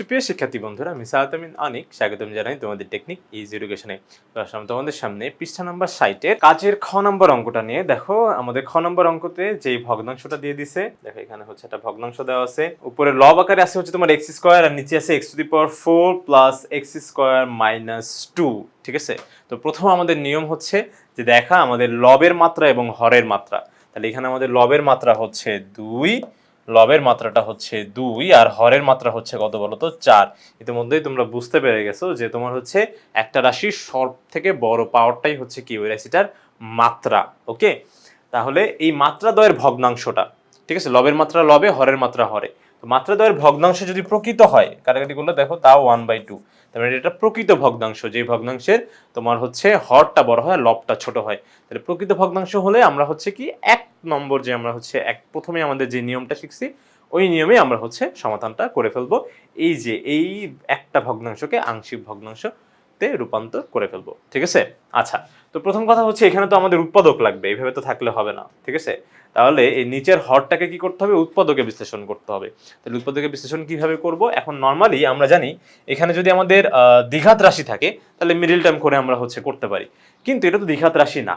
সুপ্রিয় শিক্ষার্থী বন্ধুরা, আমি সাহাতামিন অনেক স্বাগতম জানাই তোমাদের টেকনিক ইজ এডুকেশনে আসলাম তোমাদের সামনে পৃষ্ঠা নাম্বার সাইটের কাজের খ নম্বর অঙ্কটা নিয়ে। দেখো, আমাদের খ নম্বর অঙ্কতে যে ভগ্নাংশটা দিয়ে দিছে, দেখো এখানে হচ্ছে একটা ভগ্নাংশ দেওয়া আছে। উপরে লব আকারে আছে হচ্ছে তোমার এক্স স্কোয়ার আর নিচে আছে X to the power four plus X square minus two ঠিক আছে? তো প্রথম আমাদের নিয়ম হচ্ছে যে দেখা আমাদের লবের মাত্রা এবং হরের মাত্রা। তাহলে এখানে আমাদের লবের মাত্রা হচ্ছে দুই লবের মাত্রাটা হচ্ছে দুই আর হরের মাত্রা হচ্ছে কত বলতো চার? ইতিমধ্যেই তোমরা বুঝতে পেরে গেছো যে তোমার হচ্ছে একটা রাশির সব থেকে বড় পাওয়ারটাই হচ্ছে কি? ওই রাশিটার মাত্রা ওকে তাহলে এই মাত্রা দ্বয়ের ভগ্নাংশটা, ঠিক আছে? লবের মাত্রা লবে, হরের মাত্রা হরে। তো মাত্রা দ্বয়ের ভগ্নাংশ যদি প্রকৃত হয়, কাটাকাটি করলে দেখো তাও ওয়ান বাই টু তার মানে এটা প্রকৃত ভগ্নাংশ। যে ভগ্নাংশের তোমার হচ্ছে হরটা বড় হয় লবটা ছোট হয়। তাহলে প্রকৃত ভগ্নাংশ হলে আমরা হচ্ছে কি এক নম্বর যে আমরা হচ্ছে এক প্রথমে আমাদের যে নিয়মটা শিখছি, ওই নিয়মে আমরা হচ্ছে সমাধানটা করে ফেলব। এই যে এই একটা ভগ্নাংশকে আংশিক ভগ্নাংশতে রূপান্তর করে ফেলব, ঠিক আছে? আচ্ছা তো প্রথম কথা হচ্ছে এখানে তো আমাদের উৎপাদক লাগবে, এইভাবে তো থাকলে হবে না, ঠিক আছে? তাহলে এই নিচের হরটাকে কি করতে হবে? উৎপাদকে বিশ্লেষণ করতে হবে। তাহলে উৎপাদকে বিশ্লেষণ কীভাবে করব? এখন নর্মালি আমরা জানি এখানে যদি আমাদের দ্বিঘাত রাশি থাকে, তাহলে মিডিল টাইম করে আমরা হচ্ছে করতে পারি। কিন্তু এটা তো দ্বিঘাত রাশি না।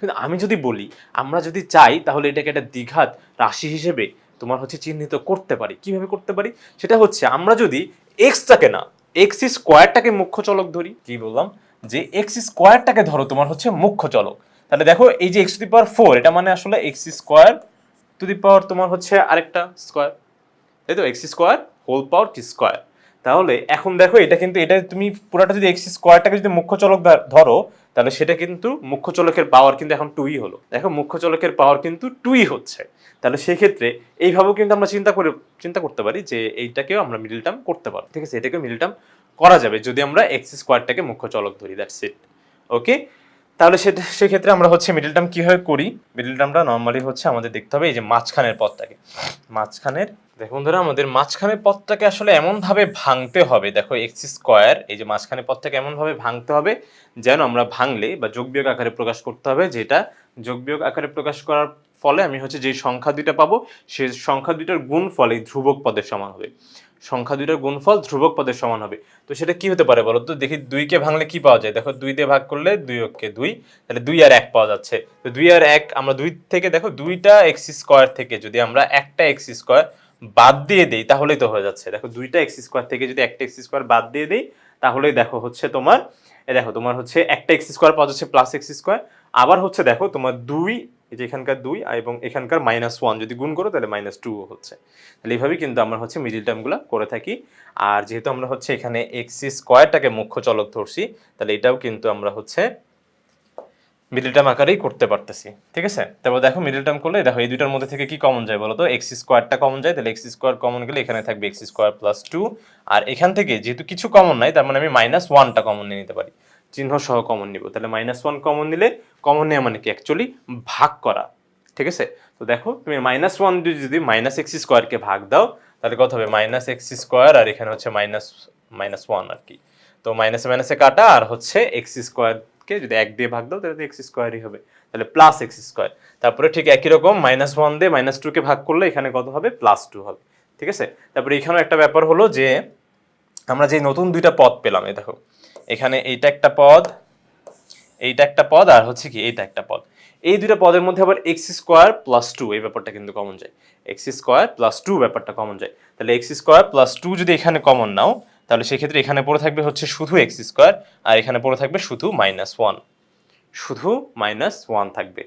কিন্তু আমি যদি বলি, আমরা যদি চাই, তাহলে এটাকে একটা দ্বিঘাত রাশি হিসেবে তোমার হচ্ছে চিহ্নিত করতে পারি। কীভাবে করতে পারি? সেটা হচ্ছে আমরা যদি এক্সটাকে না এক্স স্কোয়ারটাকে মুখ্য চলক ধরি। কি বললাম? যে এক্স স্কোয়ারটাকে ধরো, তোমার হচ্ছে মুখ্য চলক। তাহলে দেখো, এই যে X to the power four এটা মানে আসলে X square to the power তোমার হচ্ছে আরেকটা স্কোয়ার তাই তো X square whole power square তাহলে এখন দেখো, এটা কিন্তু এটা তুমি পুরোটা যদি এক্স স্কোয়ারটাকে যদি মুখ্য চলক ধরো, তাহলে সেটা কিন্তু মুখ্য চলকের পাওয়ার কিন্তু এখন টুই হলো। দেখো, মুখ্য চলকের পাওয়ার কিন্তু টুই হচ্ছে। তাহলে সেক্ষেত্রে এইভাবেও কিন্তু আমরা চিন্তা করে, চিন্তা করতে পারি যে এইটাকেও আমরা মিডল টার্ম করতে পারি ঠিক আছে? এটাকেও মিডল টার্ম করা যাবে যদি আমরা এক্স স্কোয়ারটাকে মুখ্য চলক ধরি দ্যাটস ইট ওকে তাহলে সেটা সেক্ষেত্রে আমরা হচ্ছে মিডল টার্ম কীভাবে করি? মিডল টার্মটা নর্মালি হচ্ছে আমাদের দেখতে হবে এই যে মাঝখানের পথটাকে। মাঝখানের, দেখুন ধরো আমাদের মাঝখানের পথটাকে আসলে এমনভাবে ভাঙতে হবে। দেখো এক্স স্কোয়ার এই যে মাঝখানের পথটাকে এমনভাবে ভাঙতে হবে যেন আমরা ভাঙলে বা যোগ বিয়োগ আকারে প্রকাশ করতে হবে। যেটা যোগ বিয়োগ আকারে প্রকাশ করার ফলে আমি হচ্ছে যে সংখ্যা দুইটা পাবো সেই সংখ্যা দুইটার গুণ ফলে ধ্রুবক পদের সমান হবে। সংখ্যা দুইটার গুণফল ধ্রুবক পদের সমান হবে। তো সেটা কি হতে পারে বলো তো? দেখি দুইকে ভাঙলে কি পাওয়া যায়? দেখো দুই দিয়ে ভাগ করলে দুই অক্ষে দুই, তাহলে দুই আর এক পাওয়া যাচ্ছে। তো দুই আর এক, আমরা দুই থেকে, দেখো দুইটা এক্স স্কোয়ার থেকে যদি আমরা একটা এক্স স্কোয়ার বাদ দিয়ে দিই, তাহলেই তো হয়ে যাচ্ছে। দেখো দুইটা এক্স স্কোয়ার থেকে যদি একটা এক্স স্কোয়ার বাদ দিয়ে দিই, তাহলেই দেখো হচ্ছে তোমার দেখো তোমার হচ্ছে একটা এক্স স্কোয়ার পাওয়া যাচ্ছে প্লাস এক্স স্কোয়ার আবার হচ্ছে দেখো তোমার দুই এই যে এখানকার দুই এবং এখানকার মাইনাস ওয়ান যদি গুণ করো, তাহলে মাইনাস টু হচ্ছে। তাহলে এইভাবেই কিন্তু আমরা হচ্ছে মিডিল টার্মগুলো করে থাকি। আর যেহেতু আমরা হচ্ছে এখানে এক্স স্কোয়ারটাকে মুখ্য চলক ধরছি, তাহলে এটাও কিন্তু আমরা হচ্ছে মিডিল টার্ম আকারেই করতে পারতেছি। ঠিক আছে? তারপর দেখো মিডিল টার্ম করলে, দেখো এই দুইটার মধ্যে থেকে কি কমন যায় বলো তো? এক্স স্কোয়ারটা কমন যায়, তাহলে এক্স স্কোয়ার কমন গেলে এখানে থাকবে এক্স স্কোয়ার প্লাস টু আর এখান থেকে যেহেতু কিছু কমন নাই, তার মানে আমি মাইনাস ওয়ানটা কমন নিয়ে নিতে পারি। চিহ্ন সহ কমন নিব। তাহলে মাইনাস ওয়ান কমন নিলে কমন নেওয়া মানে কি? অ্যাকচুয়ালি ভাগ করা। ঠিক আছে? তো দেখো, তুমি মাইনাস ওয়ান দিয়ে যদি মাইনাস এক্স স্কোয়ারকে ভাগ দাও, তাহলে কত হবে? মাইনাস এক্স স্কোয়ার আর এখানে হচ্ছে মাইনাস মাইনাস ওয়ান আর কি। তো মাইনাসে মাইনাসে কাটা, আর হচ্ছে এক্স স্কোয়ারকে যদি এক দিয়ে ভাগ দাও, তাহলে এক্স স্কোয়ারই হবে। তাহলে প্লাস এক্স স্কোয়ার তারপরে ঠিক একই রকম মাইনাস ওয়ান দিয়ে মাইনাস টুকে ভাগ করলে এখানে কত হবে? প্লাস টু হবে। ঠিক আছে? তারপরে এখানেও একটা ব্যাপার হলো যে, আমরা যে নতুন দুইটা পদ পেলাম, এই দেখো। এখানে এইটা একটা পদ, এইটা একটা পদ, আর হচ্ছে কি এইটা একটা পদ। এই দুইটা পদের মধ্যে আবার এক্স স্কোয়ার প্লাস টু এই ব্যাপারটা কিন্তু কমন যায়। এক্স স্কোয়ার প্লাস টু ব্যাপারটা কমন যায়। তাহলে এক্স স্কোয়ার প্লাস টু যদি এখানে কমন নাও, তাহলে সেক্ষেত্রে এখানে পড়ে থাকবে হচ্ছে শুধু এক্স স্কোয়ার আর এখানে পড়ে থাকবে শুধু মাইনাস ওয়ান শুধু মাইনাস ওয়ান থাকবে।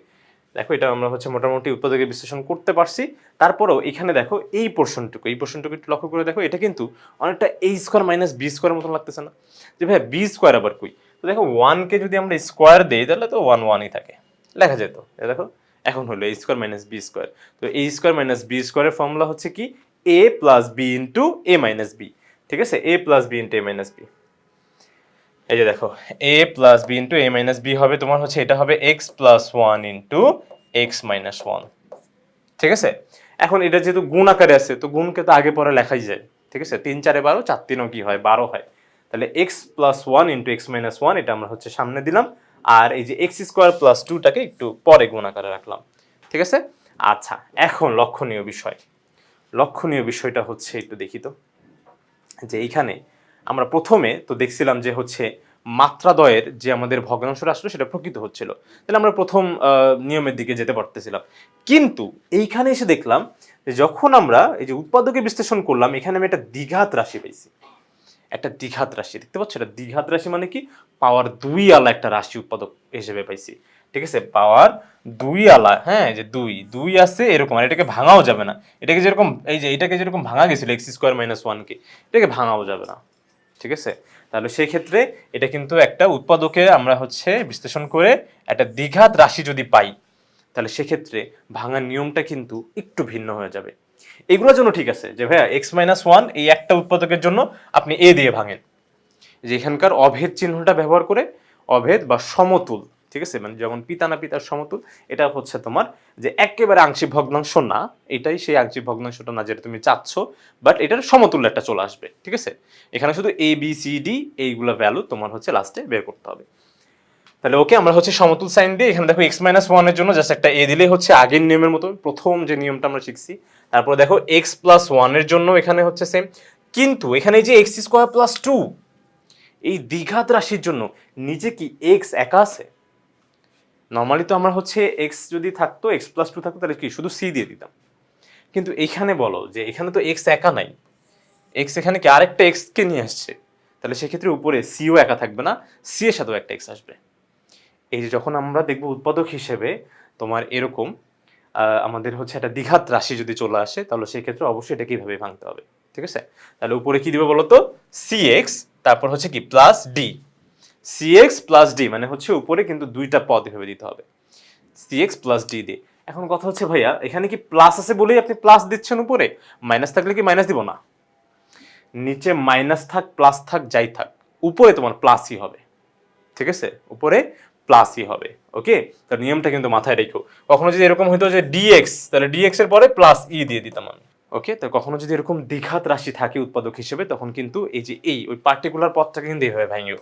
দেখো, এটা আমরা হচ্ছে মোটামুটি উৎপাদকে বিশ্লেষণ করতে পারছি। তারপরেও এখানে দেখো, এই পোর্শনটুকু এই পোর্শনটুকু একটু লক্ষ্য করে দেখো, এটা কিন্তু অনেকটা এই স্কোয়ার মাইনাস বি স্কোয়ার মতন লাগতেছে না। যে ভাই বি স্কোয়ার আবার কই? তো দেখো ওয়ানকে যদি আমরা স্কোয়ার দিই, তাহলে তো ওয়ান ওয়ানই থাকে। লেখা যেত দেখো, এখন হলো A square minus B square তো এ স্কোয়ার মাইনাস বি স্কোয়ারের ফর্মুলা হচ্ছে কি? A plus B into A minus B ঠিক আছে? A plus B into A minus B এই যে দেখো A plus B into A minus B হবে, তোমার হচ্ছে এটা হবে X plus one into X minus one ঠিক আছে? এখন এটা যেহেতু গুণ আকারে আছে, তো গুণকে তো আগে পরে লেখাই যায়। ঠিক আছে? তিন চারে বারো, চার তিনও কি হয়? বারো হয়। তাহলে X plus one into X minus one এটা আমরা হচ্ছে সামনে দিলাম। আর এই যে এক্স স্কোয়ার প্লাস টুটাকে একটু পরে গুণ আকারে রাখলাম। ঠিক আছে? আচ্ছা এখন লক্ষণীয় বিষয়। লক্ষণীয় বিষয়টা হচ্ছে, একটু দেখি তো। যে এইখানে আমরা প্রথমে তো দেখছিলাম যে হচ্ছে মাত্রাদয়ের যে আমাদের ভগ্নাংশটা আসলো, সেটা প্রকৃত হচ্ছিল। তাহলে আমরা প্রথম নিয়মের দিকে যেতে পারতেছিলাম। কিন্তু এইখানে এসে দেখলাম যে যখন আমরা এই যে উৎপাদকে বিশ্লেষণ করলাম, এখানে আমি একটা দ্বিঘাত রাশি পাইছি একটা দ্বিঘাত রাশি, দেখতে পাচ্ছ? এটা দ্বিঘাত রাশি মানে কি? পাওয়ার দুই আলা একটা রাশি উৎপাদক হিসেবে পাইছি। ঠিক আছে? পাওয়ার দুই আলা হ্যাঁ যে দুই দুই আছে এরকম, আর এটাকে ভাঙাও যাবে না। এটাকে যেরকম, এই যে এটাকে যেরকম ভাঙা গেছিল, এক্স স্কোয়ার মাইনাস ওয়ানকে, এটাকে ভাঙাও যাবে না। ঠিক আছে? তাহলে সেই ক্ষেত্রে এটা কিন্তু একটা উৎপাদকে আমরা হচ্ছে বিশ্লেষণ করে একটা দ্বিঘাত রাশি যদি পাই, তাহলে সেক্ষেত্রে ভাঙার নিয়মটা কিন্তু একটু ভিন্ন হয়ে যাবে। এগুলোর জন্য ঠিক আছে যে ভাইয়া এক্স মাইনাস ওয়ান এই একটা উৎপাদকের জন্য আপনি এ দিয়ে ভাঙেন। যে এখানকার অভেদ চিহ্নটা ব্যবহার করে অভেদ বা সমতুল ঠিক আছে? মানে যেমন পিতা না পিতার সমতুল, এটা হচ্ছে তোমার যে একেবারে আংশিক ভগ্নাংশ না, এটাই সেই আংশিক ভগ্নাংশটা না যেটা তুমি চাচ্ছ বাট এটার সমতুল্য একটা চলে আসবে, ঠিক আছে? এখানে শুধু এ বি সি ডি এইগুলো ভ্যালু তোমার হচ্ছে লাস্টে বের করতে হবে। তাহলে ওকে আমরা হচ্ছে সমতুল সাইন দিয়ে এখানে দেখো এক্স মাইনাস ওয়ানের জন্য জাস্ট একটা এ দিলেই হচ্ছে আগের নিয়মের মতো প্রথম যে নিয়মটা আমরা শিখছি, তারপরে দেখো এক্স প্লাস ওয়ানের জন্য এখানে হচ্ছে সেম কিন্তু এখানে যে এক্স স্কোয়ার প্লাস টু এই দ্বিঘাত রাশির জন্য নিচে কি এক্স একা আছে? নর্মালি তো আমরা হচ্ছে এক্স যদি থাকতো এক্স প্লাস টু থাকতো, তাহলে কি? শুধু সি দিয়ে দিতাম। কিন্তু এখানে বলো যে এখানে তো এক্স একা নাই। এক্স এখানে কি আরেকটা এক্সকে নিয়ে আসছে? তাহলে সেক্ষেত্রে উপরে সিও একা থাকবে না সি এর সাথেও একটা এক্স আসবে। এই যে যখন আমরা দেখব উৎপাদক হিসেবে তোমার এরকম আমাদের হচ্ছে একটা দ্বিঘাত রাশি যদি চলে আসে, তাহলে সেই ক্ষেত্রে অবশ্যই এটা কীভাবে ভাঙতে হবে। ঠিক আছে? তাহলে উপরে কী দিবে বলো তো সি এক্স তারপর হচ্ছে কি? Plus D C X plus D মানে হচ্ছে উপরে, কিন্তু দুইটা পদ এভাবে দিতে হবে। সি এক্স প্লাস ডি দিয়ে। এখন কথা হচ্ছে, ভাইয়া, এখানে কি প্লাস আছে বলেই আপনি প্লাস দিচ্ছেন উপরে? মাইনাস থাকলে কি মাইনাস দিব না? নিচে মাইনাস থাক প্লাস থাক, যাই থাক, উপরে তোমার প্লাসই হবে। ঠিক আছে? উপরে প্লাসই হবে ওকে তার নিয়মটা কিন্তু মাথায় রেখো। কখনো যদি এরকম হইতো যে ডিএক্স তাহলে ডিএক্স এর পরে প্লাস ই দিয়ে দিতাম আমি ওকে তো কখনো যদি এরকম দ্বিঘাত রাশি থাকে উৎপাদক হিসেবে, তখন কিন্তু এই যে এই, ওই পার্টিকুলার পথটাকে কিন্তু এইভাবে ভাঙিও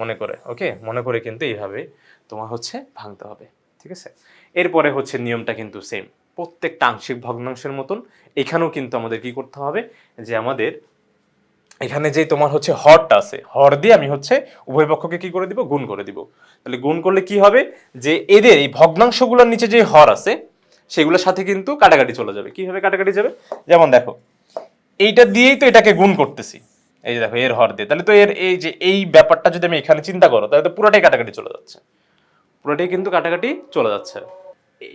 মনে করে, ওকে? মনে করে কিন্তু এইভাবে তোমার হচ্ছে ভাঙতে হবে, ঠিক আছে? এরপরে হচ্ছে নিয়মটা কিন্তু সেম প্রত্যেকটা আংশিক ভগ্নাংশের মতন এখানেও কিন্তু আমাদের কি করতে হবে? যে আমাদের এখানে যে তোমার হচ্ছে হরটা আছে, হর দিয়ে আমি হচ্ছে উভয় পক্ষকে কি করে দিব? গুণ করে দিব। তাহলে গুণ করলে কি হবে? যে এদের এই ভগ্নাংশগুলোর নিচে যে হর আছে, সেগুলোর সাথে কিন্তু কাটাকাটি চলে যাবে। কীভাবে কাটাকাটি যাবে? যেমন দেখো, এইটা দিয়েই তো এটাকে গুণ করতেছি। এই যে দেখো, এর হর দিয়ে। তাহলে তো এর এই যে এই ব্যাপারটা যদি আমি এখানে চিন্তা করো, তাহলে তো পুরোটাই কাটাকাটি চলে যাচ্ছে। পুরোটাই কিন্তু কাটাকাটি চলে যাচ্ছে।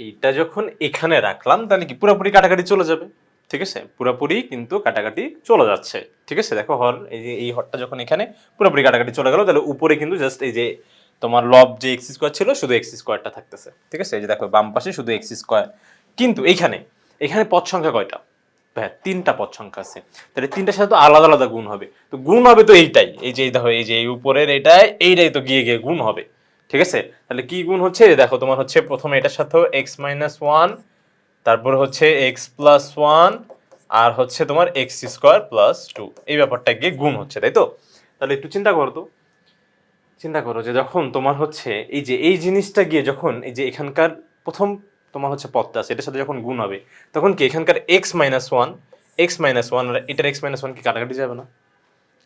এইটা যখন এখানে রাখলাম, তাহলে কি পুরোপুরি কাটাকাটি চলে যাবে? ঠিক আছে? পুরোপুরি কিন্তু কাটাকাটি চলে যাচ্ছে। ঠিক আছে? দেখো হর, এই যে এই হরটা যখন এখানে পুরোপুরি কাটাকাটি চলে গেল, তাহলে উপরে কিন্তু জাস্ট এই যে তোমার লব যে এক্স স্কোয়ার ছিল, শুধু এক্স স্কোয়ারটা থাকতেছে। ঠিক আছে? এই যে দেখো, বাম পাশে শুধু এক্স স্কোয়ার কিন্তু এইখানে এখানে পদ সংখ্যা কয়টা? হ্যাঁ তিনটা পদ সংখ্যা আছে। তাহলে তিনটার সাথে তো আলাদা আলাদা গুণ হবে। তো গুণ হবে তো এইটাই। এই যে এই এই যে এই উপরের এটাই, এইটাই তো গিয়ে গিয়ে গুণ হবে। ঠিক আছে? তাহলে কি গুণ হচ্ছে? দেখো, তোমার হচ্ছে প্রথমে এটার সাথেও এক্স মাইনাস ওয়ান তারপর হচ্ছে এক্স প্লাস ওয়ান আর হচ্ছে তোমার এক্স স্কোয়ার প্লাস টু এই ব্যাপারটা গিয়ে গুণ হচ্ছে, তাই তো? তাহলে একটু চিন্তা করো তো। চিন্তা করো যে যখন তোমার হচ্ছে এই যে এই জিনিসটা গিয়ে যখন এই যে এখানকার প্রথম তোমার হচ্ছে পদটা আছে, এটার সাথে যখন গুণ হবে, তখন কি এখানকার X minus one X minus one আর এটার এক্স মাইনাস ওয়ান কি কাটাকাটি যাবে না?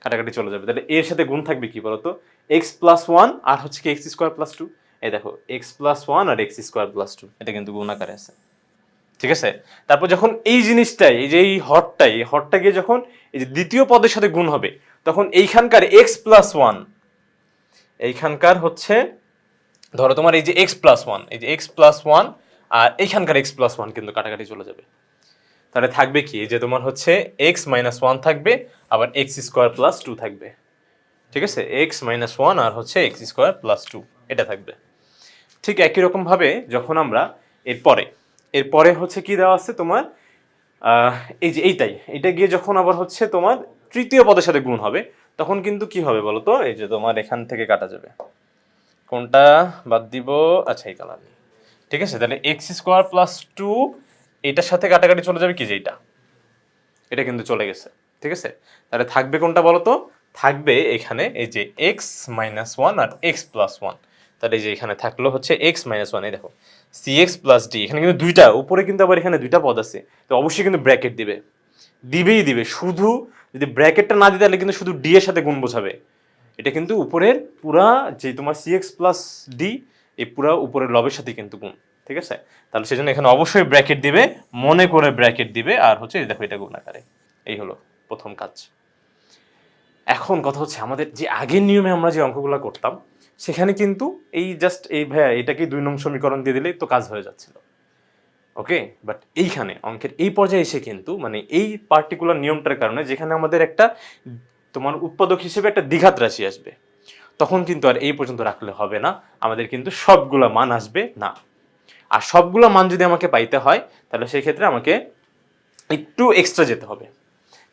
কাটাকাটি চলে যাবে। তাহলে এর সাথে গুণ থাকবে কি বলতো? এক্স প্লাস ওয়ান আর হচ্ছে কি এক্স স্কোয়ার প্লাস টু এই দেখো এক্স প্লাস ওয়ান আর এক্স স্কোয়ার প্লাস টু এটা কিন্তু গুণ আকারে আছে। ঠিক আছে? তারপর যখন এই জিনিসটাই, এই যে এই হরটাই, এই গিয়ে যখন এই যে দ্বিতীয় পদের সাথে গুণ হবে, তখন এইখানকার এক্স প্লাস ওয়ান এইখানকার হচ্ছে, ধরো তোমার এই যে এক্স প্লাস ওয়ান এই যে এক্স প্লাস ওয়ান আর এইখানকার এক্স প্লাস ওয়ান কিন্তু কাটাকাটি চলে যাবে। তাহলে থাকবে কি? যে তোমার হচ্ছে এক্স মাইনাস ওয়ান থাকবে, আবার এক্স স্কোয়ার প্লাস টু থাকবে। ঠিক আছে? এক্স মাইনাস ওয়ান আর হচ্ছে এক্স স্কোয়ার প্লাস টু এটা থাকবে। ঠিক একই রকমভাবে যখন আমরা এরপরে এরপরে হচ্ছে কি দেওয়া আছে তোমার? এই যে এইটাই এটা গিয়ে যখন আবার হচ্ছে তোমার তৃতীয় পদের সাথে গুণ হবে, তখন কিন্তু কি হবে বলো তো এই যে তোমার এখান থেকে কাটা যাবে। কোনটা বাদ দিব? আচ্ছা এই কালার ঠিক আছে? তাহলে এক্স স্কোয়ার প্লাস টু এটার সাথে কাটাকাটি চলে যাবে কি যে এইটা? এটা কিন্তু চলে গেছে, ঠিক আছে? তাহলে থাকবে কোনটা বলো তো থাকবে এখানে এই যে এক্স মাইনাস ওয়ান আর এক্স প্লাস ওয়ান তাহলে এই যে এখানে থাকল হচ্ছে এক্স মাইনাস ওয়ান এই দেখো। সি এক্স প্লাস ডি এখানে কিন্তু দুইটা, উপরে কিন্তু আবার এখানে দুইটা পদ আছে। তো অবশ্যই কিন্তু ব্র্যাকেট দিবে। দিবেই দিবে, শুধু যদি ব্র্যাকেটটা না দিই তাহলে কিন্তু শুধু ডি এর সাথে গুণ বোঝাবে। এটা কিন্তু উপরের পুরা যে তোমার সি এক্স প্লাস ডি এই পুরা উপরের লবের সাথে কিন্তু গুণ, ঠিক আছে? তাহলে সেজন্য এখানে অবশ্যই ব্র্যাকেট দিবে, মনে করে ব্র্যাকেট দিবে, আর হচ্ছে দেখো এটা গুণ আকারে। এই হলো প্রথম কাজ। এখন কথা হচ্ছে আমাদের যে আগের নিয়মে আমরা যে অঙ্কগুলো করতাম, সেখানে কিন্তু এই জাস্ট এই ভাইয়া এটাকে দুই নং সমীকরণ দিয়ে দিলেই তো কাজ হয়ে যাচ্ছিল। ওকে? বাট এইখানে অঙ্কের এই পর্যায়ে এসে কিন্তু মানে এই পার্টিকুলার নিয়মটার কারণে যেখানে আমাদের একটা তোমার উৎপাদক হিসেবে একটা দ্বিঘাত রাশি আসবে। তখন কিন্তু আর এই পর্যন্ত রাখলে হবে না। আমাদের কিন্তু সবগুলো মান আসবে না। আর সবগুলো মান যদি আমাকে পাইতে হয়, তাহলে সেই ক্ষেত্রে আমাকে একটু এক্সট্রা যেতে হবে।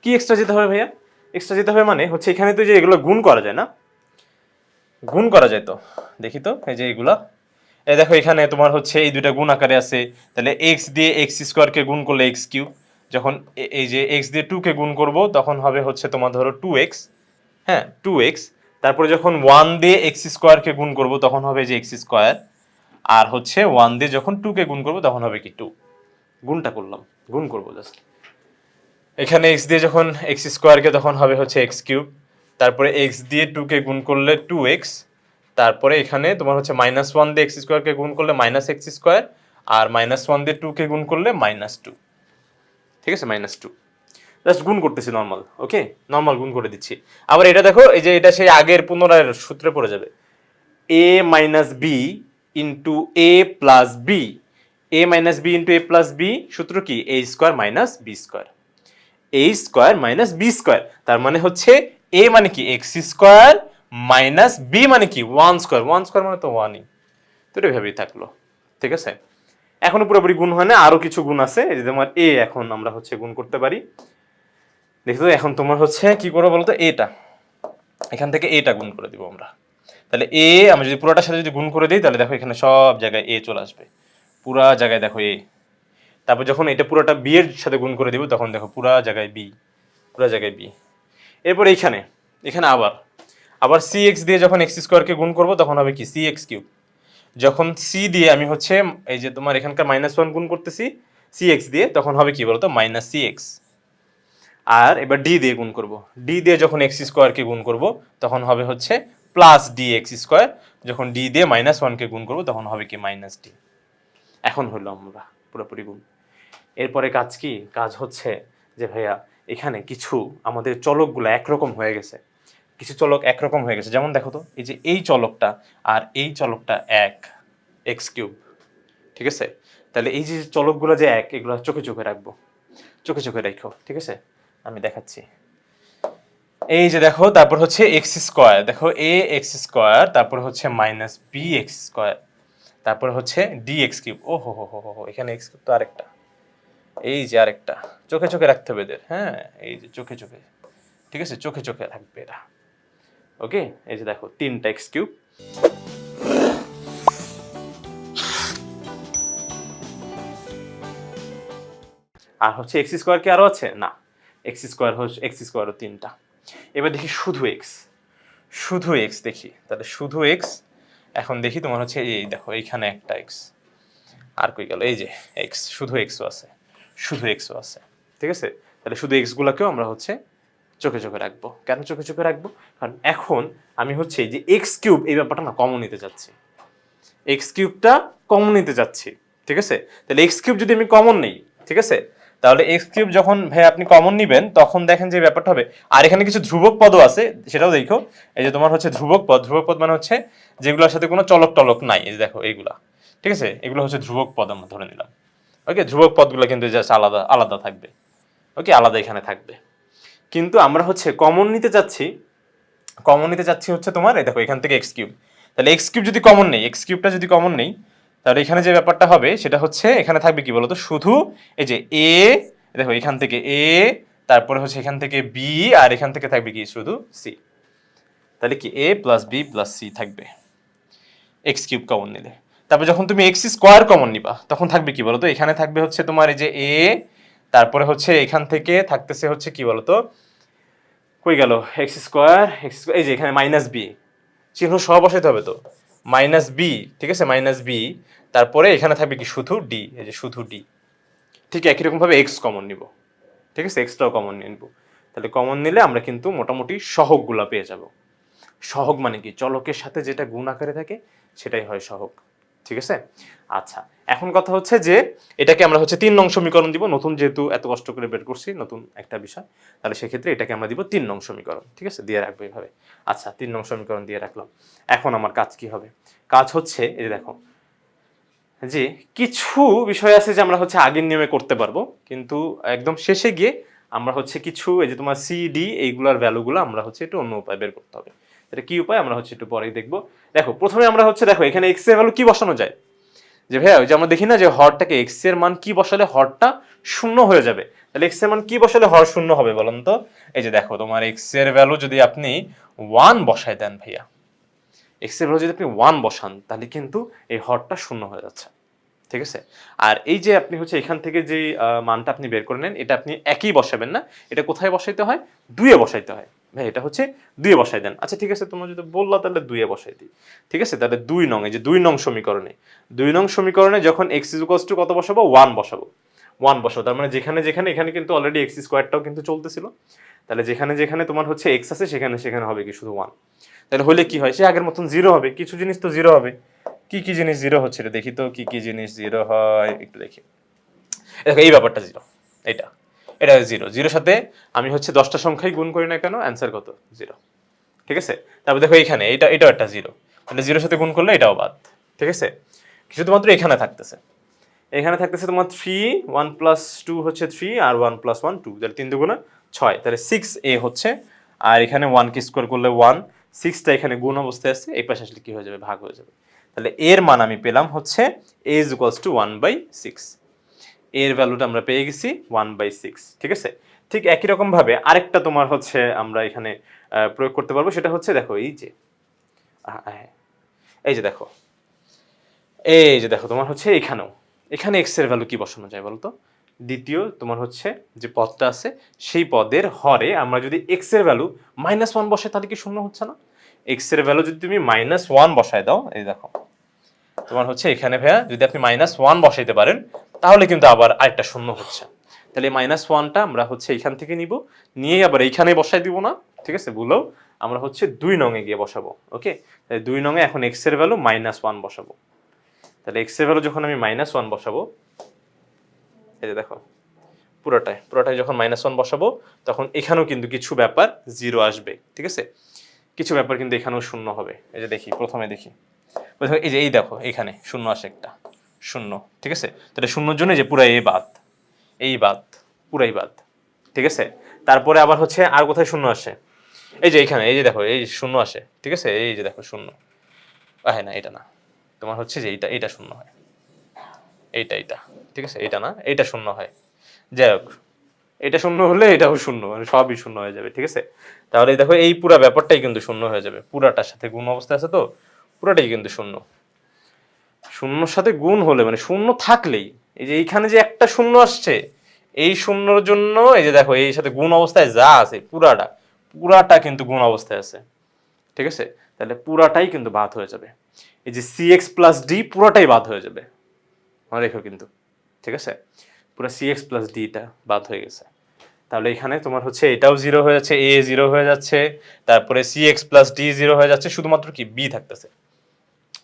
কি এক্সট্রা যেতে হবে ভাইয়া? এক্সট্রা যেতে হবে মানে হচ্ছে এখানে তো যে এগুলো গুণ করা যায় না। গুণ করা যায় তো। দেখি তো, এই যে এগুলা। এই দেখো এখানে তোমার হচ্ছে এই দুইটা গুণ আকারে আছে। তাহলে এক্স দিয়ে এক্স স্কোয়ারকে গুণ করলে এক্স কিউ যখন এই যে এক্স দিয়ে টুকে গুণ করব, তখন হবে হচ্ছে তোমার ধরো টু এক্স হ্যাঁ টু এক্স তারপরে যখন ওয়ান দিয়ে এক্স স্কোয়ারকে গুণ করব, তখন হবে যে এক্স স্কোয়ার আর হচ্ছে ওয়ান দিয়ে যখন টুকে গুণ করব, তখন হবে কি টু গুণটা করলাম, গুণ করব জাস্ট এখানে এক্স দিয়ে যখন এক্স স্কোয়ারকে তখন হবে হচ্ছে এক্স কিউব তারপরে এক্স দিয়ে টুকে গুণ করলে টু এক্স তারপরে এখানে তোমার হচ্ছে মাইনাস ওয়ান দিয়ে এক্স স্কোয়ারকে গুণ করলে মাইনাস এক্স স্কোয়ার আর মাইনাস ওয়ান দিয়ে টুকে গুণ করলে মাইনাস টু ঠিক আছে? মাইনাস টু জাস্ট গুণ করতেছি নর্মাল ওকে নর্মাল গুণ করে দিচ্ছি। আবার এটা দেখো, এই যে এটা সেই আগের পুনরায় সূত্রে পড়ে যাবে। A minus B into A plus B A minus B into A plus B সূত্র কি? A square minus B square A square minus B square তার মানে হচ্ছে এ মানে কি? এক্স স্কোয়ার মাইনাস বি মানে কি? ওয়ান স্কোয়ার ওয়ান স্কোয়ার মানে তো ওয়ানই তো এটা ভেবেই থাকল, ঠিক আছে? এখনও পুরোপুরি গুণ হয় না, আরও কিছু গুণ আছে। যে তোমার এ এখন আমরা হচ্ছে গুণ করতে পারি। দেখো এখন তোমার হচ্ছে কি করব বলতো? এটা। এখান থেকে এটা গুণ করে দিব আমরা। তাহলে এ আমরা যদি পুরোটার সাথে যদি গুণ করে দিই, তাহলে দেখো এখানে সব জায়গায় এ চলে আসবে। পুরা জায়গায় দেখো এ। তারপর যখন এটা পুরোটা বি এর সাথে গুণ করে দিব, তখন দেখো পুরা জায়গায় বি। পুরা জায়গায় বি। এরপর এইখানে, এখানে আবার। আবার সি এক্স দিয়ে যখন এক্স স্কোয়ারকে গুণ করব, তখন হবে কি? সি এক্স কিউব যখন সি দিয়ে আমি হচ্ছে, এই যে তোমার এখানকার মাইনাস ওয়ান গুণ করতেছি সি এক্স দিয়ে, তখন হবে কি বলতো? মাইনাস সি এক্স আর এবার ডি দিয়ে গুণ করব। ডি দিয়ে যখন এক্স স্কোয়ারকে গুণ করব, তখন হবে হচ্ছে প্লাস ডি এক্স স্কোয়ার যখন ডি দিয়ে মাইনাস ওয়ানকে গুণ করব, তখন হবে কি মাইনাস ডি এখন হলো আমরা পুরোপুরি গুণ। এরপরে কাজ কি? কাজ হচ্ছে যে ভাইয়া, এখানে কিছু আমাদের চলকগুলো একরকম হয়ে গেছে। কিছু চলক একরকম হয়ে গেছে। যেমন দেখো তো, এই যে এই চলকটা আর এই চলকটা এক এক্স কিউব ঠিক আছে? তাহলে এই যে চলকগুলো যে এক, এগুলো চোখে চোখে রাখব। চোখে চোখে রাখো, ঠিক আছে? আমি দেখাচ্ছি। এই যে দেখো তারপর হচ্ছে এক্স স্কোয়ার দেখো এ এক্স স্কোয়ার তারপর হচ্ছে মাইনাস বি এক্স স্কোয়ার তারপর হচ্ছে ডি এক্স কিউব ও হো হো হো হো, এখানে এক্স কিউব তো আরেকটা। এই যে আরেকটা। চোখে চোখে রাখতে হবে এদের হ্যাঁ? এই যে চোখে চোখে। ঠিক আছে? চোখে চোখে রাখবে এরা। ওকে? এই যে দেখো তিনটা এক্স কিউব আর হচ্ছে এক্স স্কোয়ার কি আরও আছে? না। এক্স স্কোয়ার হচ্ছে, এক্স স্কোয়ারও তিনটা। এবার দেখি শুধু এক্স। শুধু এক্স দেখি। তাহলে শুধু এক্স, এখন দেখি তোমার হচ্ছে এই দেখো, এইখানে একটা এক্স। আর কই গেল? এই যে এক্স, শুধু এক্সও আছে, শুধু এক্সও আছে। ঠিক আছে? তাহলে শুধু এক্সগুলোকেও আমরা হচ্ছে চোখে চোখে রাখব। কেন চোখে চোখে রাখব? কারণ এখন আমি হচ্ছে যে এক্স কিউব, এই ব্যাপারটা না কমন নিতে চাচ্ছি। এক্স কিউবটা কমন নিতে চাচ্ছি। ঠিক আছে? তাহলে এক্স কিউব যদি আমি কমন নেই, ঠিক আছে? তাহলে এক্স কিউব যখন ভাই আপনি কমন নিবেন, তখন দেখেন যে ব্যাপারটা হবে। আর এখানে কিছু ধ্রুবক পদও আছে, সেটাও দেখো। এই যে তোমার হচ্ছে ধ্রুবক পদ ধ্রুবক পদ মানে হচ্ছে যেগুলোর সাথে কোনো চলক টলক নাই, এই দেখো এইগুলা। ঠিক আছে? এগুলো হচ্ছে ধ্রুবক পদ আমরা ধরে নিলাম। ওকে ধ্রুবক পদগুলো কিন্তু জাস্ট আলাদা আলাদা থাকবে। ওকে আলাদা এখানে থাকবে। কিন্তু আমরা হচ্ছে কমন নিতে চাচ্ছি কমন নিতে চাচ্ছি হচ্ছে তোমার, এই দেখো এখান থেকে এক্স কিউব তাহলে এক্স কিউব যদি কমন নেই এক্স কিউবটা যদি কমন নেই তাহলে এখানে যে ব্যাপারটা হবে, সেটা হচ্ছে এখানে থাকবে কি বলতো? শুধু এই যে এ দেখো এখান থেকে এ তারপরে হচ্ছে এখান থেকে বি আর এখান থেকে থাকবে কি? শুধু সি তাহলে কি A plus B plus C থাকবে? এক্স কিউব কমন নিলে। তারপর যখন তুমি এক্স স্কোয়ার কমন নিবা, তখন থাকবে কি বলতো? এখানে থাকবে হচ্ছে তোমার এই যে এ তারপরে হচ্ছে এখান থেকে থাকতেছে হচ্ছে কি বলতো? কই গেল? এক্স স্কোয়ার এক্স এই যে এখানে মাইনাস বি চিহ্ন সহ বসাইতে হবে তো? মাইনাস বি, ঠিক আছে? মাইনাস বি, তারপরে এখানে থাকবে কি? শুধু ডি, এই যে শুধু ডি। ঠিক একই রকমভাবে এক্স কমন নিব। ঠিক আছে? এক্সটাও কমন নিয়ে নিব। তাহলে কমন নিলে আমরা কিন্তু মোটামুটি সহগগুলা পেয়ে যাব। সহগ মানে কি? চলকের সাথে যেটা গুণ আকারে থাকে, সেটাই হয় সহগ। ঠিক আছে? আচ্ছা এখন কথা হচ্ছে যে এটাকে আমরা হচ্ছে তিন নং সমীকরণ দিব। নতুন যেহেতু এত কষ্ট করে বের করছি, নতুন একটা বিষয়, তাহলে সেক্ষেত্রে এটাকে আমরা দিব তিন নং সমীকরণ, ঠিক আছে? দিয়ে রাখব এইভাবে আচ্ছা তিন নং সমীকরণ দিয়ে রাখলাম। এখন আমার কাজ কি হবে? কাজ হচ্ছে, এই দেখো, যে কিছু বিষয় আছে যে আমরা হচ্ছে আগের নিয়মে করতে পারব, কিন্তু একদম শেষে গিয়ে আমরা হচ্ছে কিছু, এই যে তোমার সি ডি এইগুলার ভ্যালুগুলো আমরা হচ্ছে একটু অন্য উপায় বের করতে হবে। এটা কি উপায়? আমরা হচ্ছে একটু পরেই দেখব। দেখো, প্রথমে আমরা হচ্ছে, দেখো, এখানে এক্সের ভ্যালু কি বসানো যায়? যে ভাইয়া, ওই যে আমরা দেখি না যে হরটাকে এক্সের মান কি বসালে হরটা শূন্য হয়ে যাবে? তাহলে এক্সের মান কি বসালে হর শূন্য হবে বলুন তো? এই যে দেখো, তোমার এক্সের ভ্যালু যদি আপনি ওয়ান বসায় দেন ভাইয়া এক্সের ভ্যালু যদি আপনি ওয়ান বসান, তাহলে কিন্তু এই হরটা শূন্য হয়ে যাচ্ছে। ঠিক আছে? আর এই যে আপনি হচ্ছে এখান থেকে যে মানটা আপনি বের করে নেন, এটা আপনি একই বসাবেন না। এটা কোথায় বসাইতে হয়? দুইয়ে বসাইতে হয়। ভাই এটা হচ্ছে দুইয়ে বসাই দেন। আচ্ছা ঠিক আছে, তোমরা যদি বললা তাহলে দুইয়ে বসাই দিই। ঠিক আছে, তাহলে দুই নং, এই যে দুই নং সমীকরণে। দুই নং সমীকরণে যখন এক্স ইজ টু কত বসাবো? ওয়ান বসাবো। ওয়ান বসাবো। তার মানে যেখানে যেখানে, এখানে কিন্তু অলরেডি এক্স স্কোয়ারটাও কিন্তু চলতেছিল। তাহলে যেখানে যেখানে তোমার হচ্ছে এক্স আছে, সেখানে সেখানে হবে কি শুধু ওয়ান তাহলে হলে কি হয়? সে আগের মতন জিরো হবে। কিছু জিনিস তো জিরো হবে। কি কি জিনিস জিরো হচ্ছে দেখি তো, কি কি জিনিস জিরো হয়? একটু দেখি। দেখো, এই ব্যাপারটা জিরো এটা এটা জিরো। জিরোর সাথে আমি হচ্ছে দশটা সংখ্যাই গুণ করি না কেন? অ্যান্সার কত? জিরো। ঠিক আছে? তারপর দেখো এইখানে এটা, এটাও একটা জিরো। মানে জিরোর সাথে গুণ করলে এটাও বাদ। ঠিক আছে? শুধুমাত্র এখানে থাকতেছে। এখানে থাকতেছে তোমার থ্রি ওয়ান প্লাস টু হচ্ছে থ্রি আর ওয়ান প্লাস ওয়ান টু তাহলে তিন দুগুণে ছয়। তাহলে সিক্স এ হচ্ছে, আর এখানে ওয়ানকে স্কোয়ার করলে ওয়ান সিক্সটা এখানে গুণ অবস্থায় আছে এই পাশে আসলে কি হয়ে যাবে? ভাগ হয়ে যাবে। তাহলে এর মান আমি পেলাম হচ্ছে A is equals to one by six এর ভ্যালুটা আমরা পেয়ে গেছি ওয়ান বাই সিক্স ঠিক আছে ঠিক একই রকমভাবে আরেকটা তোমার হচ্ছে আমরা এখানে প্রয়োগ করতে পারব, সেটা হচ্ছে দেখো, এই যে। এই যে দেখো, এই যে দেখো, তোমার হচ্ছে এখানেও, এখানে এক্সের ভ্যালু কি বসানো যায় বলতো দ্বিতীয় তোমার হচ্ছে যে পদটা আছে, সেই পদের হরে আমরা যদি এক্সের ভ্যালু মাইনাস ওয়ান বসাই, তাহলে কি শূন্য হচ্ছে না এক্সের ভ্যালু যদি তুমি মাইনাস ওয়ান বসায় দাও, এই দেখো, তোমার হচ্ছে এখানে ভাইয়া, যদি আপনি মাইনাস ওয়ান বসাইতে পারেন তাহলে কিন্তু আবার আরেকটা শূন্য হচ্ছে। তাহলে মাইনাস ওয়ানটা আমরা হচ্ছে এখান থেকে নিব। নিয়ে আবার এইখানে বসাই দিব না, ঠিক আছে? ভুলেও আমরা হচ্ছে দুই নঙে গিয়ে বসাবো ওকে তাহলে দুই নঙে এখন এক্সের ভ্যালু মাইনাস ওয়ান বসাবো। তাহলে এক্সের ভ্যালু যখন আমি মাইনাস ওয়ান বসাবো, এই যে দেখো, পুরোটায় পুরোটায় যখন মাইনাস ওয়ান বসাবো, তখন এখানেও কিন্তু কিছু ব্যাপার জিরো আসবে, ঠিক আছে? কিছু ব্যাপার কিন্তু এখানেও শূন্য হবে। এই যে দেখি, প্রথমে দেখি। এই যে, এই দেখো, এখানে শূন্য আসে একটা। শূন্য, ঠিক আছে? তাহলে শূন্যর জন্য যে পুরাই এ বাদ, এই বাদ, পুরাই বাদ, ঠিক আছে? তারপরে আবার হচ্ছে আর কোথায় শূন্য আসে? এই যে এইখানে এই যে দেখো, এই শূন্য আসে, ঠিক আছে? এই যে দেখো শূন্য। হ্যাঁ না এটা না। তোমার হচ্ছে যে এইটা এইটা শূন্য হয়। এইটা এইটা, ঠিক আছে? এইটা না, এইটা শূন্য হয়। যাই হোক এটা শূন্য হলে এটাও শূন্য মানে সবই শূন্য হয়ে যাবে, ঠিক আছে? তাহলে দেখো এই পুরা ব্যাপারটাই কিন্তু শূন্য হয়ে যাবে। পুরাটার সাথে গুণ অবস্থা আছে তো? পুরাটাই কিন্তু শূন্য। শূন্যর সাথে গুণ হলে মানে শূন্য থাকলেই, এই যে এইখানে যে একটা শূন্য আসছে, এই শূন্যর জন্য, এই যে দেখো, এই সাথে গুণ অবস্থায় যা আছে, পুরাটা পুরাটা কিন্তু গুণ অবস্থায় আছে, ঠিক আছে? তাহলে পুরাটাই কিন্তু বাদ হয়ে যাবে। এই যে সি এক্স প্লাস ডি পুরাটাই বাদ হয়ে যাবে। মনে রেখো কিন্তু, ঠিক আছে? পুরো সি এক্স প্লাস ডিটা বাদ হয়ে গেছে। তাহলে এখানে তোমার হচ্ছে এটাও জিরো হয়ে যাচ্ছে এ জিরো হয়ে যাচ্ছে, তারপরে C X plus D zero হয়ে যাচ্ছে, শুধুমাত্র কি? বি থাকতেছে।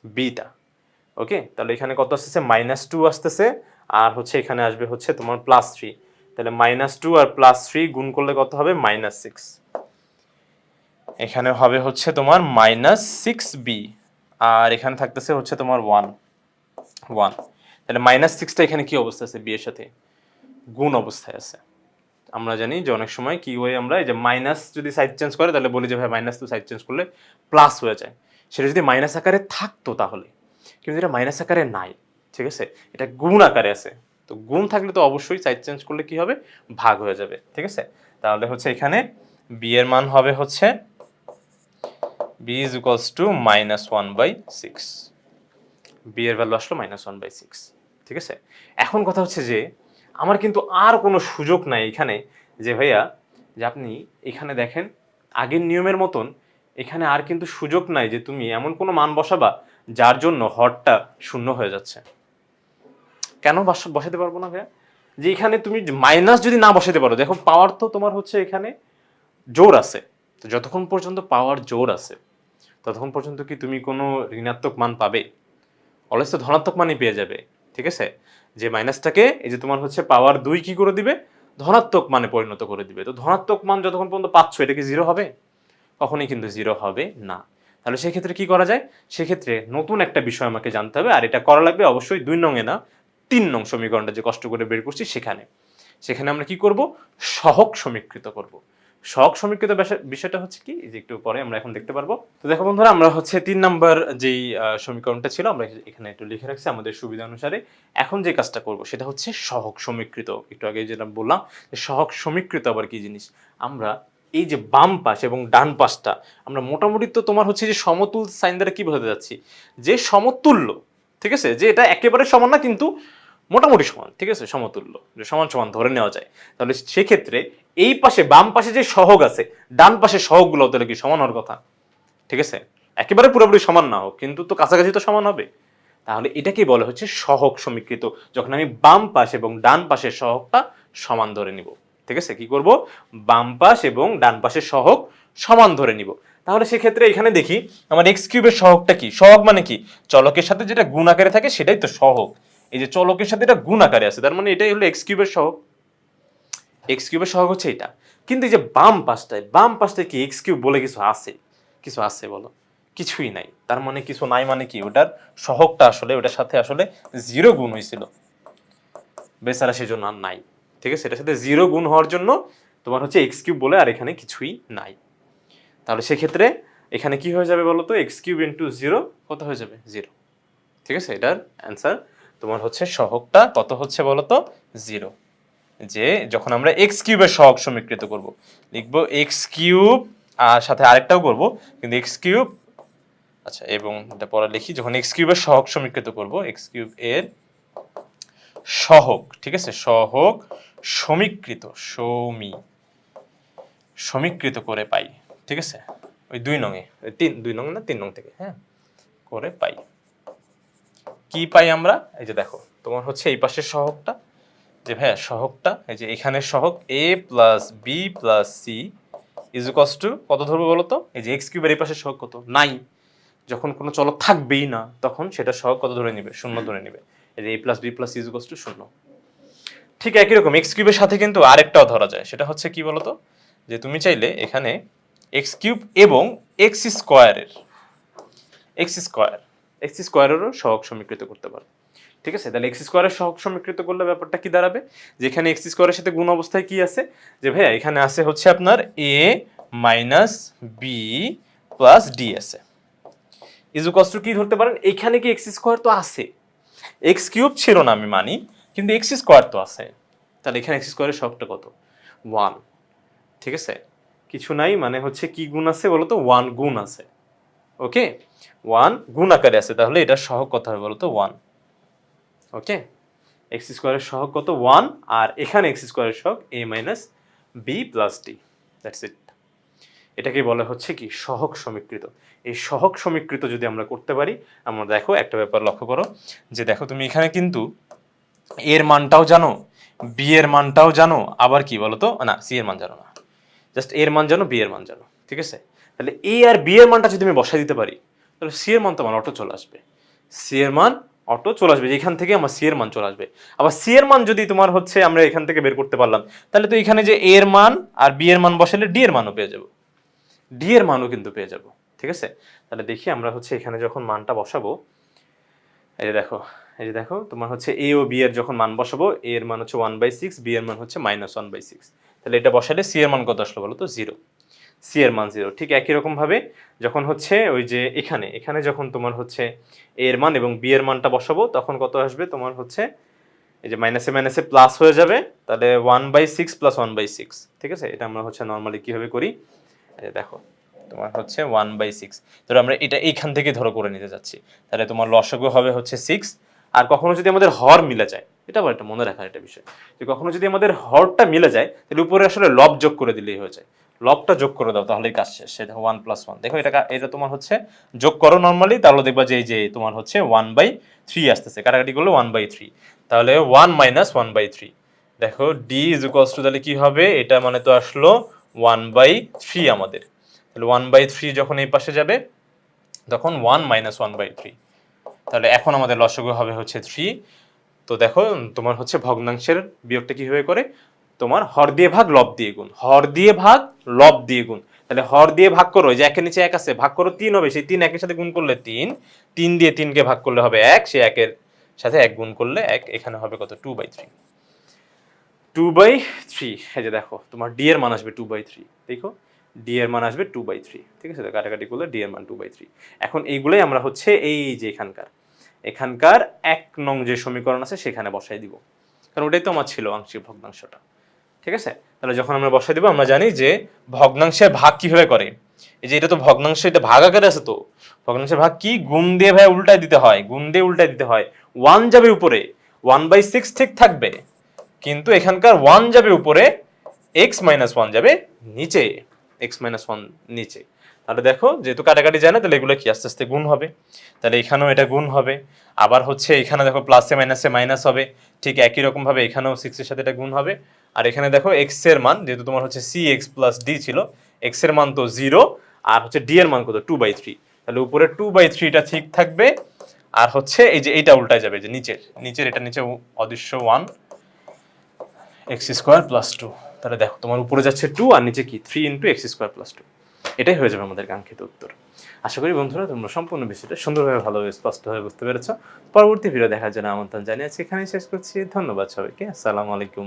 বিটা ওকে? তাহলে এখানে কত আসতেছে? মাইনাস টু আসতেছে, আর হচ্ছে এখানে আসবে হচ্ছে তোমার প্লাস থ্রি তাহলে মাইনাস টু আর প্লাস থ্রি গুণ করলে কত হবে? মাইনাস সিক্স এখানে হবে হচ্ছে তোমার মাইনাস সিক্স বি আর এখানে থাকতেছে হচ্ছে তোমার ওয়ান ওয়ান তাহলে মাইনাস সিক্সটা এখানে কি অবস্থা আছে? বি এর সাথে গুণ অবস্থায় আছে। আমরা জানি যে অনেক সময় কি হয় আমরা, এই যে মাইনাস যদি সাইড চেঞ্জ করে, তাহলে বলি যে ভাই মাইনাস টু সাইড চেঞ্জ করলে প্লাস হয়ে যায়। সেটা যদি মাইনাস আকারে থাকতো তাহলে। কিন্তু এটা মাইনাস আকারে নাই, ঠিক আছে? এটা গুণ আকারে আছে। তো গুণ থাকলে তো অবশ্যই সাইড চেঞ্জ করলে কি হবে? ভাগ হয়ে যাবে, ঠিক আছে? তাহলে হচ্ছে এখানে বি এর মান হবে হচ্ছে B is equals to minus one by six B এর ভ্যালু আসলো মাইনাস ওয়ান বাই সিক্স ঠিক আছে? এখন কথা হচ্ছে যে, আমার কিন্তু আর কোনো সুযোগ নাই এখানে যে ভাইয়া, যে আপনি এখানে দেখেন আগের নিয়মের মতন এখানে আর কিন্তু সুযোগ নাই যে তুমি এমন কোনো মান বসাবা যার জন্য হরটা শূন্য হয়ে যাচ্ছে। কেন বস- বসাতে পারব না ভাইয়া? যে এখানে তুমি মাইনাস যদি না বসাতে পারো, দেখো পাওয়ার তো তোমার হচ্ছে এখানে জোর আছে। তো যতক্ষণ পর্যন্ত পাওয়ার জোর আছে, ততক্ষণ পর্যন্ত কি তুমি কোনো ঋণাত্মক মান পাবে? অলস তো ধনাত্মক মানই পেয়ে যাবে, ঠিক আছে? যে মাইনাসটাকে এই যে তোমার হচ্ছে পাওয়ার দুই কি করে দিবে? ধনাত্মক মানে পরিণত করে দিবে। তো ধনাত্মক মান যতক্ষণ পর্যন্ত পাচ্ছ, এটা কি জিরো হবে? কখনোই কিন্তু জিরো হবে না। তাহলে সেক্ষেত্রে কি করা যায়? সেক্ষেত্রে নতুন একটা বিষয় আমাকে জানতে হবে, আর এটা করা লাগবে অবশ্যই দুই নঙে না, তিন নং সমীকরণটা যে কষ্ট করে বের করছি সেখানে। সেখানে আমরা কি করব? সহক সমীকৃত করব। সহক সমীকৃত বিষয়টা হচ্ছে কি? যে একটু পরে আমরা এখন দেখতে পারব। তো দেখো বন্ধুরা, আমরা হচ্ছে তিন নাম্বার যেই সমীকরণটা ছিল, আমরা এখানে একটু লিখে রাখছি আমাদের সুবিধা অনুসারে। এখন যে কাজটা করব সেটা হচ্ছে সহক সমীকৃত। একটু আগে যেটা বললাম, যে সহক সমীকৃত আবার কি জিনিস? আমরা এই যে বাম পাশ এবং ডান পাশটা, আমরা মোটামুটি তো তোমার হচ্ছে যে সমতুল সাইন দ্বারা কি বোঝাতে যাচ্ছি? যে সমতুল্য, ঠিক আছে? যে এটা একেবারে সমান না, কিন্তু মোটামুটি সমান, ঠিক আছে? সমতুল্য, যে সমান সমান ধরে নেওয়া যায়। তাহলে সেক্ষেত্রে এই পাশে বাম পাশে যে সহগ আছে, ডান পাশে সহগগুলো তাহলে কি সমান হওয়ার কথা? ঠিক আছে? একেবারে পুরোপুরি সমান না হোক, কিন্তু তো কাছাকাছি তো সমান হবে। তাহলে এটাকেই বলা হচ্ছে সহগ সমীকৃত, যখন আমি বাম পাশ এবং ডান পাশের সহগটা সমান ধরে নিব। ঠিক আছে? কি করব? বাম পাশ এবং ডান পাশের সহগ সমান ধরে নিব। তাহলে সেক্ষেত্রে এখানে দেখি, আমার এক্স কিউবের সহগটা কি? সহগ মানে কি? চলকের সাথে যেটা গুণ আকারে থাকে সেটাই তো সহগ। এই যে চলকের সাথে এটা গুণ আকারে আছে, তার মানে এটাই হলো এক্স কিউবের সহগ। এক্স কিউবের সহগ হচ্ছে এটা। কিন্তু এই যে বাম পাশটায় বাম পাশটায় কি এক্স কিউব বলে কিছু আছে? কিছু আছে বলো। কিছুই নাই। তার মানে কিছু নাই মানে কি? ওটার সহগটা আসলে, ওটার সাথে আসলে জিরো গুণ হয়েছিল। বেচারা সেজন্য আর নাই। ঠিক আছে? এটার সাথে জিরো গুণ হওয়ার জন্য তোমার হচ্ছে এক্স কিউব বলে আর এখানে কিছুই নাই। তাহলে সেক্ষেত্রে এখানে কি হয়ে যাবে বলো তো এক্স কিউব ইন্টু জিরো কত হয়ে যাবে? জিরো ঠিক আছে? এটার অ্যান্সার তোমার হচ্ছে সহগটা কত হচ্ছে বলো তো জিরো যে যখন আমরা এক্স কিউবের সহগ সমীকৃত করব, লিখব এক্স কিউব আর সাথে আরেকটাও করব, কিন্তু এক্স কিউব আচ্ছা এবং এটা পরে লিখি, যখন এক্স কিউবের সহগ সমীকৃত করব এক্স কিউব এর সহগ, ঠিক আছে? সহগ সমীকৃত, সমী। সমীকৃত করে পাই, ঠিক আছে? ওই দুই নঙে তিন, দুই নং না, তিন নং থেকে হ্যাঁ? করে পাই। কি পাই আমরা? এই যে দেখো, তোমার হচ্ছে এই পাশের সহগটা, যে ভাইয়া সহগটা, এই যে এখানে সহগ A plus B plus C is equals to কত ধরবো বলো তো? এই যে এক্স কিউবের এই পাশের সহগ কত? নাই যখন কোনো চলক থাকবেই না, তখন সেটা সহগ কত ধরে নেবে? শূন্য ধরে নেবে। এই যে A plus B plus is equals to শূন্য। ঠিক একই রকম এক্স কিউবের সাথে কিন্তু আরেকটাও ধরা যায়। সেটা হচ্ছে কি বলতো? যে তুমি চাইলে এখানে এক্স কিউব এবং এক্স স্কোয়ারের এক্স স্কোয়ার এক্স স্কোয়ারেরও সহগ সমীকৃত করতে পারো। ঠিক আছে? তাহলে এক্স স্কোয়ারের সহগ সমীকৃত করলে ব্যাপারটা কি দাঁড়াবে? যেখানে এক্স স্কোয়ারের সাথে গুণ অবস্থায় কি আছে? যে ভাইয়া, এখানে আছে হচ্ছে আপনার A minus B plus D আছে। ইজু কষ্ট কি ধরতে পারেন? এখানে কি এক্স স্কোয়ার তো আছে। এক্স কিউব ছিল না আমি মানি। কিন্তু এক্স স্কোয়ার তো আছে। তাহলে এখানে এক্স স্কোয়ারের সবটা কত? ওয়ান ঠিক আছে? কিছু নাই মানে হচ্ছে কি গুণ আছে বলতো? ওয়ান গুণ আছে। ওকে ওয়ান গুণ আকারে আছে, তাহলে এটা সহগ কত হবে বলতো? ওয়ান ওকে এক্স স্কোয়ারের সহগ কত? ওয়ান আর এখানে এক্স স্কোয়ারের সহগ A minus B plus D that's it এটাকে বলা হচ্ছে কি? সহক সমীকৃত। এই সহক সমীকৃত যদি আমরা করতে পারি, আমরা দেখো একটা ব্যাপার লক্ষ্য করো, যে দেখো তুমি এখানে কিন্তু এর মানটাও জানো বি এর মানটাও জানো, আবার কি বলো তো না সি এর মান জানো না। জাস্ট এর মান জানো বি এর মান জানো, ঠিক আছে? তাহলে এ আর বি এর মানটা যদি আমি বসাই দিতে পারি, তাহলে সি এর মান তো অটো চলে আসবে। সি এর মান অটো চলে আসবে এখান থেকে আমার সি এর মান চলে আসবে। আবার সি এর মান যদি তোমার হচ্ছে আমরা এখান থেকে বের করতে পারলাম, তাহলে তো এখানে যে এর মান আর বি এর মান বসালে ডি এর মানও পেয়ে যাব। ডি এর মানও কিন্তু পেয়ে যাব, ঠিক আছে? তাহলে দেখি আমরা হচ্ছে এখানে যখন মানটা বসাবো এই যে দেখো, এই যে দেখো, তোমার হচ্ছে এ ও বি এর যখন মান বসাবো এ এর মান হচ্ছে ওয়ান বাই সিক্স বি এর মান হচ্ছে মাইনাস ওয়ান বাই সিক্স তাহলে এটা বসালে সি এর মান কত আসলো বলো তো? জিরো সি এর মান জিরো ঠিক একই রকম ভাবে যখন হচ্ছে ওই যে এখানে এখানে যখন তোমার হচ্ছে এ এর মান এবং বি এর মানটা বসাবো, তখন কত আসবে? তোমার হচ্ছে এই যে মাইনাসে মাইনাসে প্লাস হয়ে যাবে, তাহলে one by six plus one by six ঠিক আছে? এটা আমরা হচ্ছে নর্মালি কীভাবে করি? দেখো। তোমার হচ্ছে ওয়ান বাই সিক্স ধরো আমরা এটা এইখান থেকে ধরো করে নিতে যাচ্ছি। তাহলে তোমার লসগু হবে হচ্ছে সিক্স আর কখনো যদি আমাদের হর মিলে যায়, এটা আবার একটা মনে রাখার একটা বিষয়। যে কখনো যদি আমাদের হরটা মিলে যায়, তাহলে উপরে আসলে লব যোগ করে দিলেই হয়ে যায়। লবটা যোগ করে দাও, তাহলেই কাজ শেষ। সেটা ওয়ান প্লাস ওয়ান দেখো এটা এটা তোমার হচ্ছে যোগ করো নর্মালি তাহলে দেখবা যে এই যে তোমার হচ্ছে ওয়ান বাই থ্রি আসতেছে। কাটাকাটি করলে ওয়ান বাই থ্রি তাহলে one minus one by three দেখো ডি ইজ ইকুয়ালস টু তাহলে কি হবে? এটা মানে তো আসলো ওয়ান বাই থ্রি আমাদের। তাহলে ওয়ান বাই থ্রি যখন এই পাশে যাবে, তখন one minus one by three তাহলে এখন আমাদের লসগু হবে হচ্ছে থ্রি তো দেখো, তোমার হচ্ছে ভগ্নাংশের বিয়োগটা কীভাবে করে? তোমার হর দিয়ে ভাগ, লব দিয়ে গুণ। হর দিয়ে ভাগ, লব দিয়ে গুণ। তাহলে হর দিয়ে ভাগ করো যে একের নিচে এক আছে, ভাগ করো তিন হবে, সেই তিন একের সাথে গুণ করলে তিন। তিন দিয়ে তিনকে ভাগ করলে হবে এক সে একের সাথে এক গুণ করলে এক, এখানে হবে কত? Two by three two by three এই যে দেখো, তোমার ডি এর মান আসবে টু বাই থ্রি দেখো ডি এর মান আসবে টু বাই থ্রি ঠিক আছে? তো কাটাকাটি করলে ডি এর মান টু বাই থ্রি এখন এইগুলোই আমরা হচ্ছে এই যে এখানকার এখানকার এক নং যে সমীকরণ আছে সেখানে বসাই দিব। কারণ ওটাই তো আমার ছিল আংশিক ভগ্নাংশটা, ঠিক আছে? তাহলে যখন আমরা বসাই দিব, আমরা জানি যে ভগ্নাংশের ভাগ কীভাবে করে। এই যে এটা তো ভগ্নাংশ, এটা ভাগ আকারে আছে তো। ভগ্নাংশের ভাগ কি? গুণ দিয়ে ভাই উল্টায় দিতে হয়, গুণ দিয়ে উল্টায় দিতে হয়। ওয়ান যাবে উপরে ওয়ান বাই সিক্স ঠিক থাকবে। কিন্তু এখানকার ওয়ান যাবে উপরে এক্স মাইনাস ওয়ান যাবে নিচে। এক্স মাইনাস ওয়ান নিচে। তাহলে দেখো, যেহেতু কাটাকাটি যায় না, তাহলে এগুলো কি আস্তে আস্তে গুণ হবে? তাহলে এখানেও এটা গুণ হবে। আবার হচ্ছে এখানে দেখো প্লাসে মাইনাসে মাইনাস হবে। ঠিক একই রকমভাবে এখানেও সিক্সের সাথে এটা গুণ হবে। আর এখানে দেখো এক্সের মান, যেহেতু তোমার হচ্ছে সি এক্স প্লাস ডি ছিল এক্সের মান তো জিরো আর হচ্ছে ডি এর মান কত? টু বাই থ্রি তাহলে উপরে টু বাই থ্রিটা ঠিক থাকবে। আর হচ্ছে এই যে এইটা উল্টায় যাবে, যে নিচের। নিচের এটা নিচে অদৃশ্য one x square plus two তাহলে দেখো, তোমার উপরে যাচ্ছে টু আর নিচে কি? Three into x square plus two এটাই হয়ে যাবে আমাদের কাঙ্ক্ষিত উত্তর। আশা করি বন্ধুরা, তোমরা সম্পূর্ণ বিষয়টা সুন্দরভাবে, ভালোভাবে, স্পষ্টভাবে বুঝতে পেরেছ। পরবর্তী ভিডিও দেখার জন্য আমন্ত্রণ জানিয়েছি এখানেই শেষ করছি। ধন্যবাদ সবাইকে। আসসালামু আলাইকুম।